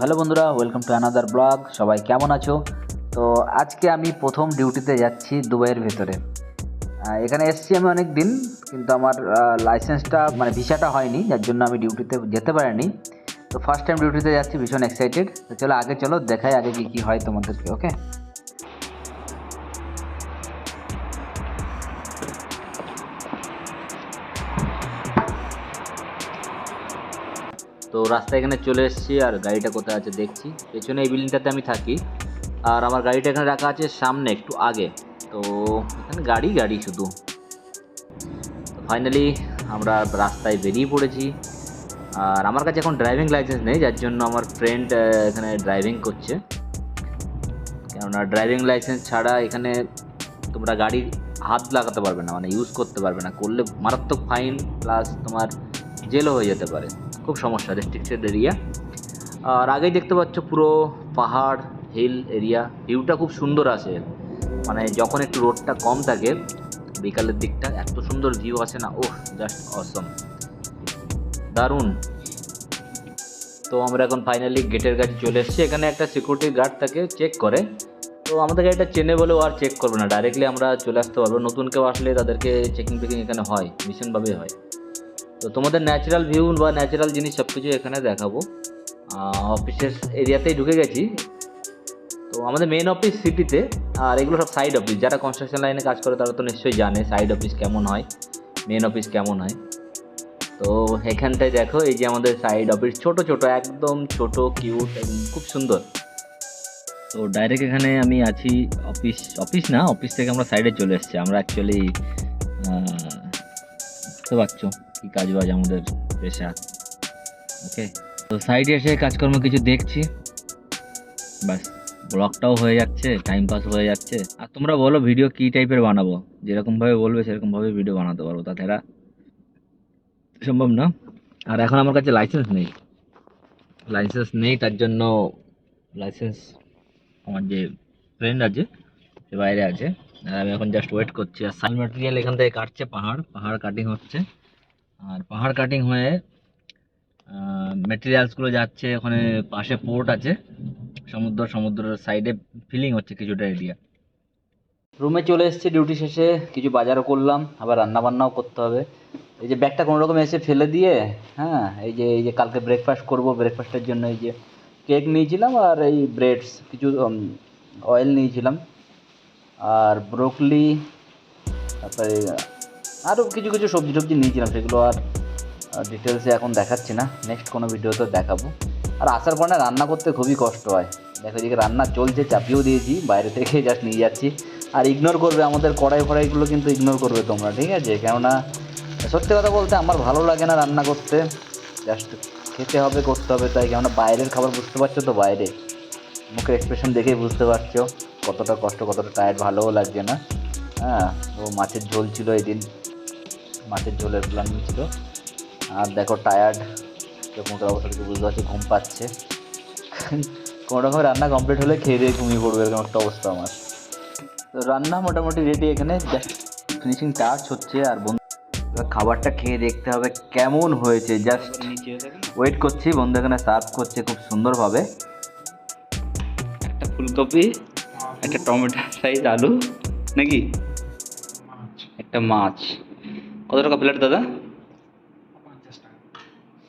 Hello বন্ধুরা welcome to another blog সবাই কেমন আছো? তো আজকে আমি প্রথম ডিউটিতে যাচ্ছি দুবাইয়ের ভেতরে। এখানে এসছি আমি অনেক দিন কিন্তু আমার লাইসেন্সটা মানে ভিসাটা হয়নি, যার জন্য আমি ডিউটিতে যেতে পারিনি। তো ফার্স্ট টাইম ডিউটিতে যাচ্ছি, ভীষণ এক্সাইটেড তো চলো আগে, চলো দেখাই আগে কী কী হয় তোমাদেরকে ওকে তো রাস্তায় এখানে চলে এসেছি আর গাড়িটা কোথায় আছে দেখছি। পেছনে এই বিল্ডিংটাতে আমি থাকি। আর আমার গাড়িটা এখানে রাখা আছে সামনে, একটু আগে। তো এখানে গাড়ি গাড়ি শুধু। ফাইনালি আমরা রাস্তায় বেরিয়ে পড়েছি। আর আমার কাছে এখন ড্রাইভিং লাইসেন্স নেই, যার জন্য আমার ফ্রেন্ড এখানে ড্রাইভিং করছে। কেননা ড্রাইভিং লাইসেন্স ছাড়া এখানে তোমরা গাড়ির হাত লাগাতে পারবে না মানে ইউজ করতে পারবে না। করলে মারাত্মক ফাইন প্লাস তোমার জেলও হয়ে যেতে পারে। খুব সমস্যা রেস্ট্রিক্টেড এরিয়া আর আগেই দেখতে পাচ্ছ পুরো পাহাড় হিল এরিয়া ভিউটা খুব সুন্দর আসে মানে যখন একটু রোডটা কম থাকে, বিকালের দিকটা এত সুন্দর ভিউ আসে না ওহ জাস্ট অসম দারুণ। তো আমরা এখন ফাইনালি গেটের কাছে চলে এসেছি। এখানে একটা সিকিউরিটি গার্ড থাকে চেক করে। তো আমাদের গাড়িটা চেনে বলেও আর চেক করবে না। ডাইরেক্টলি আমরা চলে আসতে পারব। নতুন কেউ আসলে তাদেরকে চেকিং ফেকিং এখানে হয় ভীষণভাবে হয়। তো তোমাদের ন্যাচারাল ভিউ বা ন্যাচারাল জিনিস সব কিছু এখানে দেখাবো। অফিসের এরিয়াতেই ঢুকে গেছি। তো আমাদের মেন অফিস সিটিতে আর এগুলো সব সাইড অফিস যারা কনস্ট্রাকশন লাইনে কাজ করে, তারা তো নিশ্চয়ই জানে সাইড অফিস কেমন হয় মেন অফিস কেমন হয়। তো এখানটায় দেখো, এই যে আমাদের সাইড অফিস ছোট ছোট, একদম ছোট কিউট এবং খুব সুন্দর। তো ডাইরেক্ট এখানে আমি আছি অফিস অফিস না অফিস থেকে আমরা সাইডে চলে এসেছি। আমরা অ্যাকচুয়ালি বুঝতে পারছ কি কাজ বাজ আমাদের পেশা। ওকে তো সাইডে এসে কাজকর্ম কিছু দেখছি। ব্যাস, ব্লগটাও হয়ে যাচ্ছে টাইম পাস হয়ে যাচ্ছে। আর তোমরা বলো ভিডিও কী টাইপের বানাবো? যেরকমভাবে বলবে সেরকমভাবে ভিডিও বানাতে পারব তাছাড়া সম্ভব না। আর এখন আমার কাছে লাইসেন্স নেই। লাইসেন্স নেই, তার জন্য লাইসেন্স আমার যে ফ্রেন্ড আছে বাইরে আছে। আর আমি এখন জাস্ট ওয়েট করছি। আর সাইন ম্যাটেরিয়াল এখান থেকে কাটছে পাহাড়। পাহাড় কাটিং হচ্ছে। আর পাহাড় কাটিং হয়ে মেটেরিয়ালসগুলো যাচ্ছে। ওখানে পাশে পোর্ট আছে। সমুদ্র, সমুদ্রের সাইডে ফিলিং হচ্ছে কিছুটা এরিয়া রুমে চলে এসেছি ডিউটি শেষে। কিছু বাজারও করলাম। আবার রান্না বান্নাও করতে হবে। এই যে ব্যাগটা কোনো রকম এসে ফেলে দিয়ে হ্যাঁ এই যে এই যে কালকে ব্রেকফাস্ট করব ব্রেকফাস্টের জন্য এই যে কেক নিয়েছিলাম আর এই ব্রেডস কিছু অয়েল নিয়েছিলাম। আর ব্রোকলি তারপরে আরও কিছু কিছু সবজি টবজি নিয়েছিলাম, সেগুলো আর ডিটেলসে এখন দেখাচ্ছি না। নেক্সট কোনো ভিডিওতে দেখাবো। আর আসার পর না রান্না করতে খুবই কষ্ট হয়। দেখো এদিকে রান্না চলছে, চাপিয়েও দিয়েছি, বাইরে থেকে জাস্ট নিয়ে যাচ্ছি। আর ইগনোর করবে আমাদের কড়াই ফড়াইগুলো কিন্তু ইগনোর করবে তোমরা, ঠিক আছে? কেননা সত্যি কথা বলতে আমার ভালো লাগে না রান্না করতে। জাস্ট খেতে হবে, করতে হবে, তাই কেননা বাইরের খাবার বুঝতে পারছ তো বাইরে। মুখের এক্সপ্রেশন দেখেই বুঝতে পারছ। কতটা কষ্ট কতটা টায়ার্ড ভালোও লাগছে না। হ্যাঁ তো মাছের ঝোল ছিল এদিন। মাছের ঝোলের প্ল্যান ছিল। আর দেখো টায়ার্ড মুখের অবস্থা থেকে বুঝতে পারছি ঘুম পাচ্ছে। কোনো রকম রান্না কমপ্লিট হলে খেয়ে দিয়ে ঘুমিয়ে পড়বে এরকম একটা অবস্থা আমার। তো রান্না মোটামুটি রেডি এখানে। জাস্ট ফিনিশিং টাচ হচ্ছে আর বন্ধু খাবারটা খেয়ে দেখতে হবে কেমন হয়েছে। জাস্ট ওয়েট করছি বন্ধু এখানে সার্ভ করছে খুব সুন্দরভাবে। একটা ফুলকপি একটা টমেটো সাইজ আলু, নাকি? একটা মাছ। কত টাকা প্লেট দাদা?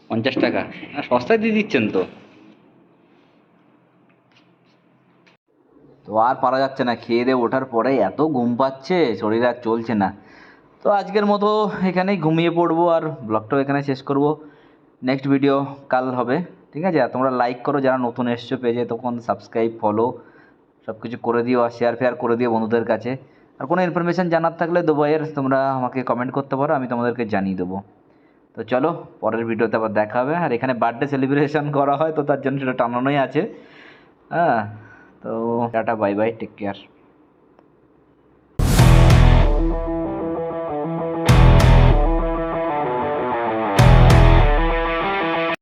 পঞ্চাশ টাকা। সস্তায় দিয়ে দিচ্ছেন তো। তো আর পারা যাচ্ছে না, খেয়ে দিয়ে ওঠার পরে এত ঘুম পাচ্ছে, শরীর আর চলছে না। তো আজকের মতো এখানেই ঘুমিয়ে পড়ব আর ব্লগটাও এখানে শেষ করব। নেক্সট ভিডিও কাল হবে, ঠিক আছে? আর তোমরা লাইক করো, যারা নতুন এসছো পেজে তখন সাবস্ক্রাইব ফলো সব কিছু করে দিও আর শেয়ার ফেয়ার করে দিও বন্ধুদের কাছে। আর কোনো ইনফরমেশান জানার থাকলে দুবাইয়ের তোমরা আমাকে কমেন্ট করতে পারো, আমি তোমাদেরকে জানিয়ে দেবো। তো চলো, পরের ভিডিওতে আবার দেখা হবে। আর এখানে বার্থডে সেলিব্রেশন করা হয়, তো তার জন্য সেটা টানানোই আছে। হ্যাঁ তো tata bye bye take care